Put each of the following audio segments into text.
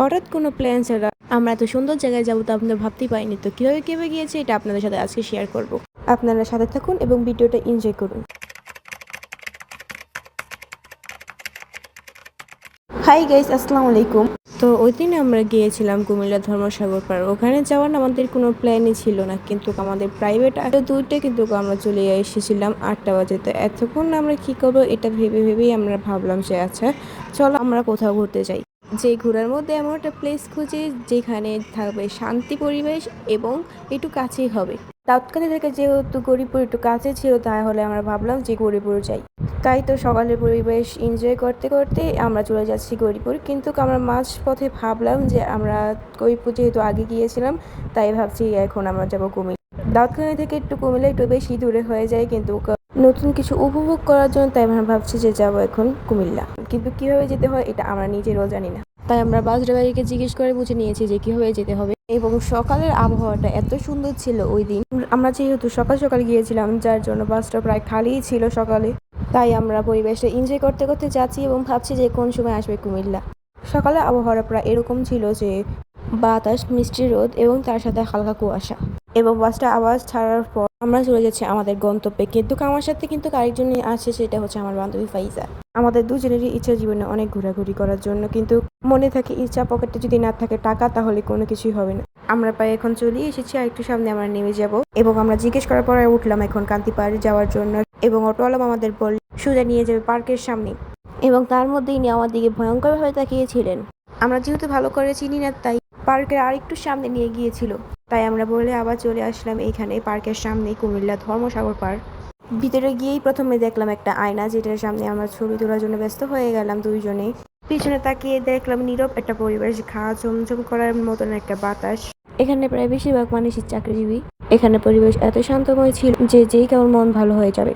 হঠাৎ কোনো প্ল্যান ছাড়া আমরা এত সুন্দর জায়গায় যাব তো আপনারা ভাবতেই পারিনি। তো কীভাবে কীভাবে গিয়েছে এটা আপনাদের সাথে আজকে শেয়ার করব। আপনারা সাথে থাকুন এবং ভিডিওটা এনজয় করুন। হাই গাইস আসসালামু আলাইকুম। তো ওই দিন আমরা গিয়েছিলাম কুমিল্লা ধর্মসাগর পার। ওখানে যাওয়ার আমাদের কোনো প্ল্যানই ছিল না, কিন্তু আমাদের প্রাইভেট আরও দুইটা কিন্তু আমরা চলে এসেছিলাম আটটা বাজে। তো এতক্ষণ আমরা কি করব এটা ভেবে ভেবেই আমরা ভাবলাম যে আচ্ছা চলো আমরা কোথাও ঘুরতে যাই। যে ঘোরার মধ্যে এমন একটা প্লেস খুঁজে যেখানে থাকবে শান্তি পরিবেশ এবং একটু কাছেই হবে। দাউদকান্দি থেকে যেহেতু গরিপুর একটু কাছে ছিল, তাহলে আমরা ভাবলাম যে গরিপুর যাই। তাই তো সকালের পরিবেশ এনজয় করতে করতে আমরা চলে যাচ্ছি গরিপুর। কিন্তু আমরা মাঝ পথে ভাবলাম যে আমরা গরিপুর যেহেতু আগে গিয়েছিলাম, তাই ভাবছি এখন আমরা যাব কুমিল্লা। দাউদকান্দি থেকে একটু কুমিল্লা একটু বেশি দূরে হয়ে যায়, কিন্তু নতুন কিছু উপভোগ করার জন্য, তাই আমরা ভাবছি যে যাব এখন কুমিল্লা। কিন্তু কীভাবে যেতে হয়, এটা আমরা নিজেরও জানি না। তাই আমরা বাস ড্রাইভারকে জিজ্ঞেস করে বুঝে নিয়েছি যে কীভাবে যেতে হবে। এবং সকালের আবহাওয়াটা এত সুন্দর ছিল ওই দিন। আমরা যেহেতু সকাল সকাল গিয়েছিলাম, যার জন্য বাসটা প্রায় খালিই ছিল সকালে। তাই আমরা পরিবেশটা এনজয় করতে করতে যাচ্ছি এবং ভাবছি যে কোন সময় আসবে কুমিল্লা। সকালে আবহাওয়াটা প্রায় এরকম ছিল যে বাতাস, মিষ্টি রোদ এবং তার সাথে হালকা কুয়াশা। এবং বাসটা আওয়াজ ছাড়ার পর আমরা চলে যাচ্ছি আমাদের গন্তব্যে। কিন্তু আমার সাথে কিন্তু আরেকজনই আছে, সেটা হচ্ছে আমার বান্ধবী ফাইজা। আমাদের দুজনেরই ইচ্ছা জীবনে অনেক ঘোরাঘুরি করার জন্য, কিন্তু মনে থাকে ইচ্ছা পকেটে যদি না থাকে টাকা, তাহলে কোনো কিছুই হবে না। আমরা প্রায় এখন চলে এসেছি আর একটু সামনে আমরা নেমে যাব। এবং আমরা জিজ্ঞেস করার পরে উঠলাম এখন কান্তি পাহাড়ে যাওয়ার জন্য। এবং অটোওয়ালা আমাদের বল সোজা নিয়ে যাবে পার্কের সামনে। এবং তার মধ্যেই নিয়ে আমার দিকে ভয়ঙ্করভাবে তাকিয়েছিলেন। আমরা যেহেতু ভালো করে চিনি না, তাই পার্কের আর একটু সামনে নিয়ে গিয়েছিল। তাই আমরা বলে আবার চলে আসলাম এইখানে, পার্কের সামনে কুমিল্লা ধর্মসাগর পার্ক। ভিতরে গিয়েই প্রথমে দেখলাম একটা আয়না, যেটার সামনে আমরা ছবি তোলার জন্য ব্যস্ত হয়ে গেলাম দুইজনে। পিছনে তাকিয়ে দেখলাম নীরব একটা পরিবেশ, ঘা চমচম করার মতন একটা বাতাস। এখানে প্রায় বেশিরভাগ মানুষই চাকরিজীবী। এখানে পরিবেশ এত শান্তময় ছিল যে যেই কেমন মন ভালো হয়ে যাবে।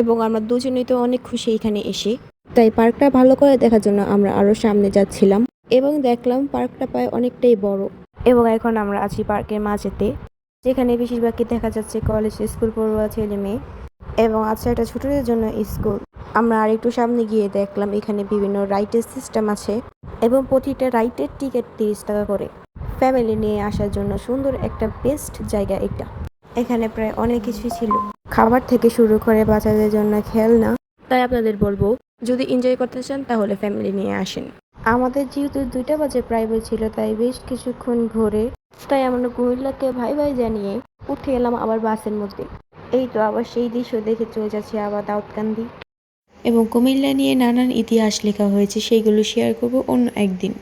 এবং আমরা দুজনেই তো অনেক খুশি এখানে এসে। তাই পার্কটা ভালো করে দেখার জন্য আমরা আরও সামনে যাচ্ছিলাম। এবং দেখলাম পার্কটা প্রায় অনেকটাই বড়। এবং এখন আমরা আছি পার্কের মাঝেতে, যেখানে বেশিরভাগই দেখা যাচ্ছে কলেজ স্কুল পড়ুয়া ছেলে মেয়ে এবং আছে একটা ছোটদের জন্য স্কুল আমরা আরেকটু সামনে গিয়ে দেখলাম এখানে বিভিন্ন রাইটের সিস্টেম আছে এবং প্রতিটা রাইটের টিকিট তিরিশ টাকা করে। ফ্যামিলি নিয়ে আসার জন্য সুন্দর একটা বেস্ট জায়গা এটা। এখানে প্রায় অনেক কিছুই ছিল। খাবার থেকে শুরু করে বাচ্চাদের জন্য খেলনা। তাই আপনাদের বলব, যদি এনজয় করতে চান তাহলে ফ্যামিলি নিয়ে আসেন। আমাদের যেহেতু দুইটা বাজে প্রাইভেট ছিল, তাই বেশ কিছুক্ষণ ঘুরে। তাই আমরা কুমিল্লাকে ভাই ভাই জানিয়ে উঠে এলাম আবার বাসের মধ্যে। এই তো আবার সেই দৃশ্য দেখে চলে যাচ্ছে আবার দাউদকান্দি এবং কুমিল্লা নিয়ে নানান ইতিহাস লেখা হয়েছে, সেইগুলো শেয়ার করব অন্য একদিন।